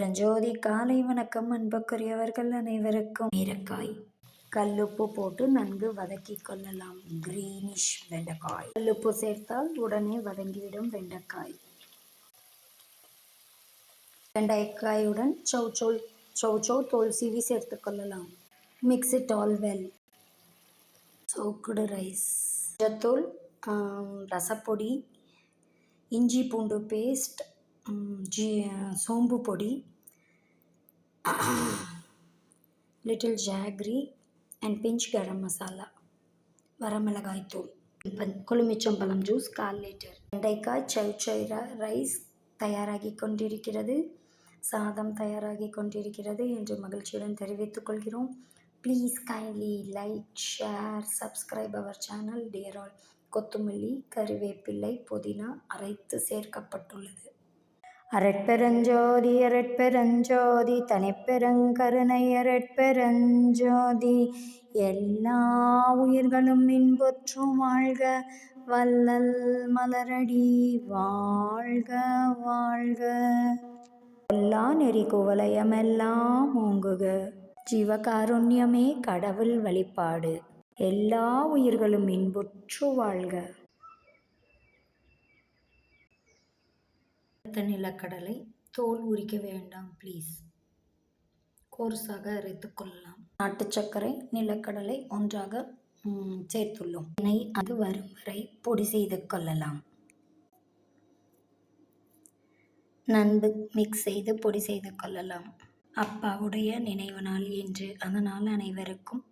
பெருஞ்சோதி காலை வணக்கம். அன்புக்குரியவர்கள் அனைவருக்கும் மீரக்காய் கல்லுப்பு போட்டு நன்கு வதக்கி கொள்ளலாம். கிரீனிஷ் வெண்டைக்காய். கல்லுப்பு சேர்த்தால் உடனே வதங்கிவிடும் வெண்டைக்காய். வெண்டைக்காயுடன் சௌச்சோல் சௌச்சோ தோல் சீவி சேர்த்து கொள்ளலாம். Mix it all well soaked rice மஞ்சத்தூள் ரசப்பொடி இஞ்சி பூண்டு பேஸ்ட் ஜி சோம்பு பொடி little jaggery and pinch garam masala வரமிளகாய் தூள். கொழுமிச்சம்பழம் ஜூஸ் கால் லிட்டர் வெண்டைக்காய் சவுச்சைரா ரைஸ் தயாராகி கொண்டிருக்கிறது. சாதம் தயாராகி கொண்டிருக்கிறது என்று மகிழ்ச்சியுடன் தெரிவித்துக் கொள்கிறோம். Please kindly like share subscribe our channel dear all கொத்தமல்லி கருவேப்பிள்ளை புதினா அரைத்து சேர்க்கப்பட்டுள்ளது. அரட்பெருஞ்சோதி அரட்பெருஞ்சோதி தனிப்பெருங்கருணை அரட்பெருஞ்சோதி. எல்லா உயிர்களும் இன்புற்றும் வாழ்க வல்லல் மலரடி வாழ்க வாழ்க. எல்லா நெறி குவலயமெல்லாம் ஓங்குக ஜீவகாருண்யமே கடவுள் வழிபாடு. எல்லா உயிர்களும் இன்புற்று வாழ்க. நிலக்கடலை தோல் உரிக்க வேண்டாம் ப்ளீஸ் கோர்ஸாக அரைத்து கொள்ளலாம். நாட்டு சர்க்கரை நிலக்கடலை ஒன்றாக சேர்த்துள்ளோம். எண்ணெய் அது வரும் வரை பொடி செய்து கொள்ளலாம். நன்கு மிக்ஸ் செய்து பொடி செய்து கொள்ளலாம். அப்பாவுடைய நினைவு நாள் என்று அதனால் அனைவருக்கும்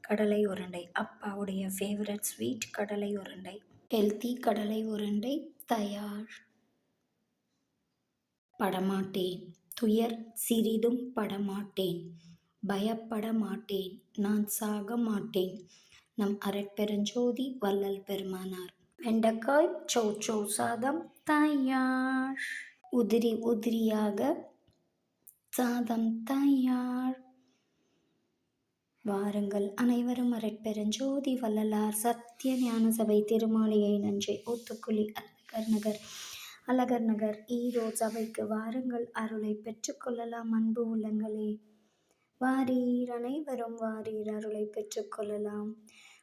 கடலை உருண்டை. அப்பாவுடைய ஃபேவரட் ஸ்வீட் கடலை உருண்டை. ஹெல்த்தி கடலை உருண்டை தயார். படமாட்டேன். துயர் சிறிதும் படமாட்டேன். பயப்பட மாட்டேன் நான் சாக மாட்டேன் நம் அரட்பெருஞ்சோதி வள்ளல் பெருமானார். வெண்டைக்காய் சௌ சௌ சாதம் தயார். உதிரி உதிரியாக சாதம் தயார். வாருங்கள் அனைவரும் அரட்பெருஞ்சோதி வள்ளலார் சத்திய ஞான சபை திருமாலையை நன்றி ஊத்துக்குழி அழகர் நகர் அழகர் நகர் ஈரோடு சபைக்கு வாருங்கள் அருளை பெற்றுக்கொள்ளலாம் அன்பு உள்ளங்களே. வாரீர் அனைவரும் வாரீர் அருளை பெற்றுக்கொள்ளலாம்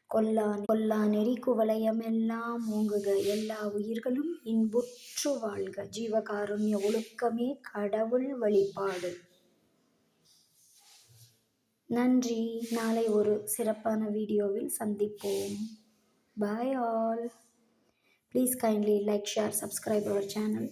கொள்ளான் கொல்லா நெறி குவலயம் எல்லாம் ஓங்குக எல்லா உயிர்களும் இன்புற்று வாழ்க. ஜீவகாருண்ய ஒழுக்கமே கடவுள் வழிபாடு. நன்றி. நாளை ஒரு சிறப்பான வீடியோவில் சந்திப்போம். Bye all please kindly like share subscribe our channel